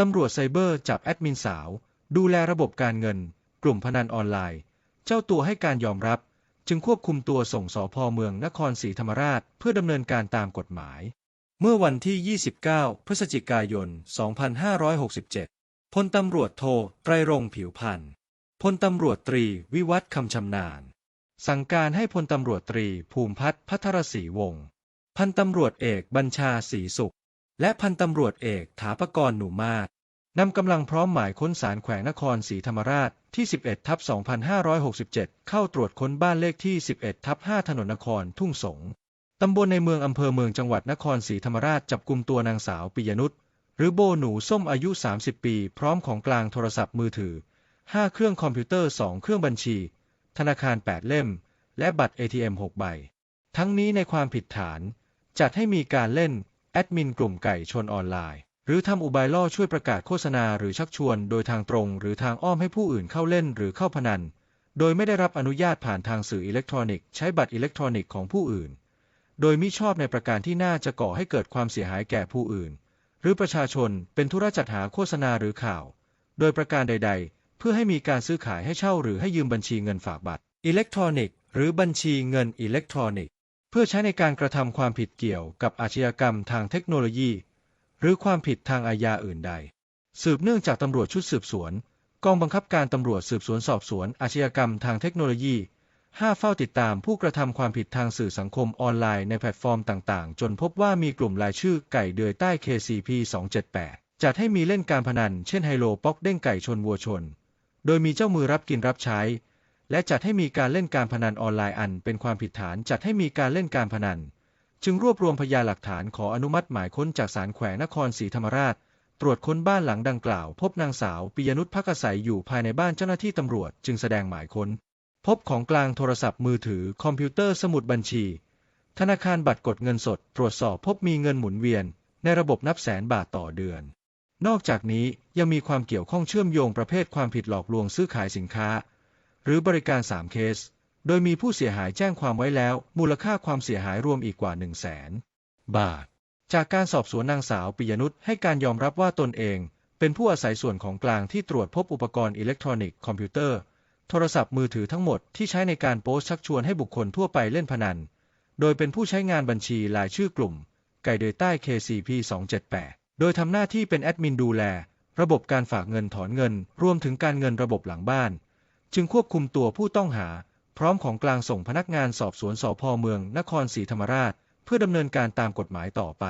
ตำรวจไซเบอร์จับแอดมินสาว ดูแลระบบการเงิน กลุ่มพนันออนไลน์ เจ้าตัวให้การยอมรับ จึงควบคุมตัวส่งสอพอเมืองนครศรีธรรมราช เพื่อดำเนินการตามกฎหมาย เมื่อวันที่ 29 พฤศจิกายน 2567 พลตำรวจโทไตรรงผิวพันธ์พลตำรวจตรีวิวัฒคำชำนาญ สั่งการให้พลตำรวจตรีภูมิพัฒน์พัทรศรีวงศ์พันตำรวจเอกบัญชาศรีสุข และพันตำรวจเอกถาปกรณ์หนูมาศนำกำลังพร้อมหมายค้นสารแขวงนครศรีธรรมราชที่ 11 ทับ 2567 เข้าตรวจค้นบ้านเลขที่ 11 ทับ 5 ถนนนครทุ่งสง ตำบลในเมืองอำเภอเมืองจังหวัดนครศรีธรรมราชจับกลุ่มตัวนางสาวปิยนุชหรือโบหนูส้มอายุ 30 ปี พร้อมของกลางโทรศัพท์มือถือ 5 เครื่องคอมพิวเตอร์ 2 เครื่องบัญชี ธนาคาร 8 เล่ม และบัตร ATM 6 ใบ ทั้งนี้ในความผิดฐาน จัดให้มีการเล่น แอดมินกลุ่มไก่ชนออนไลน์ หรือทำอุบายล่อช่วยประกาศโฆษณาหรือชักชวนโดยทางตรงหรือทางอ้อมให้ผู้อื่นเข้าเล่นหรือเข้าพนัน โดยไม่ได้รับอนุญาตผ่านทางสื่ออิเล็กทรอนิกส์ใช้บัตรอิเล็กทรอนิกส์ของผู้อื่น โดยมิชอบในประการที่น่าจะก่อให้เกิดความเสียหายแก่ผู้อื่น หรือประชาชนเป็นธุระจัดหาโฆษณาหรือข่าว โดยประการใด ๆ เพื่อให้มีการซื้อขายให้เช่าหรือให้ยืมบัญชีเงินฝากบัตรอิเล็กทรอนิกส์หรือบัญชีเงินอิเล็กทรอนิกส์ เพื่อใช้ในการกระทำความผิดเกี่ยวกับอาชญากรรมทางเทคโนโลยี หรือความผิดทางอาญาอื่นใด สืบเนื่องจากตำรวจชุดสืบสวน กองบังคับการตำรวจสืบสวนสอบสวนอาชญากรรมทางเทคโนโลยี 5 เฝ้าติดตามผู้กระทำความผิดทางสื่อสังคมออนไลน์ในแพลตฟอร์มต่างๆ จนพบว่ามีกลุ่มรายชื่อไก่เดือยใต้ KCP 278จัดให้มีเล่นการพนัน เช่นไฮโลป๊อกเด้งไก่ชนวัวชน โดยมีเจ้ามือรับกินรับใช้ และจัดให้มีการเล่นการพนันออนไลน์อันเป็นความผิดฐานจัดให้มีการเล่นการพนัน จึงรวบรวมพยานหลักฐานขออนุมัติหมายค้นจากศาลแขวงนครศรีธรรมราช ตรวจค้นบ้านหลังดังกล่าว พบนางสาวปิยนุชพักอาศัยอยู่ภายในบ้านเจ้าหน้าที่ตำรวจ จึงแสดงหมายค้น พบของกลางโทรศัพท์มือถือคอมพิวเตอร์สมุดบัญชี ธนาคารบัตรกดเงินสด ตรวจสอบพบมีเงินหมุนเวียน ในระบบนับแสนบาทต่อเดือน นอกจากนี้ยังมีความเกี่ยวข้องเชื่อมโยงประเภทความผิดหลอกลวงซื้อขายสินค้า หรือบริการ 3 เคส โดยมีผู้เสียหายแจ้งความไว้แล้ว มูลค่าความเสียหายรวมอีกกว่า 1 0 0 0 0แสนบาท จากการสอบสวนนางสาวปิยนุชให้การยอมรับว่าตนเอง เป็นผู้อาศัยส่วนของกลางที่ตรวจพบอุปกรณ์อิเล็กทรอนิกส์คอมพิวเตอร์ โทรศัพท์มือถือทั้งหมดที่ใช้ในการโพสชักชวนให้บุคคลทั่วไปเล่นพนัน โดยเป็นผู้ใช้งานบัญชีรายชื่อกลุ่ม ไก่เดยใต้ KCP 278โดยทำหน้าที่เป็นแอดมินดูแล ระบบการฝากเงินถอนเงิน รวมถึงการเงินระบบหลังบ้าน จึงควบคุมตัวผู้ต้องหา พร้อมของกลางส่งพนักงานสอบสวนสพเมืองนครศรีธรรมราช เพื่อดำเนินการตามกฎหมายต่อไป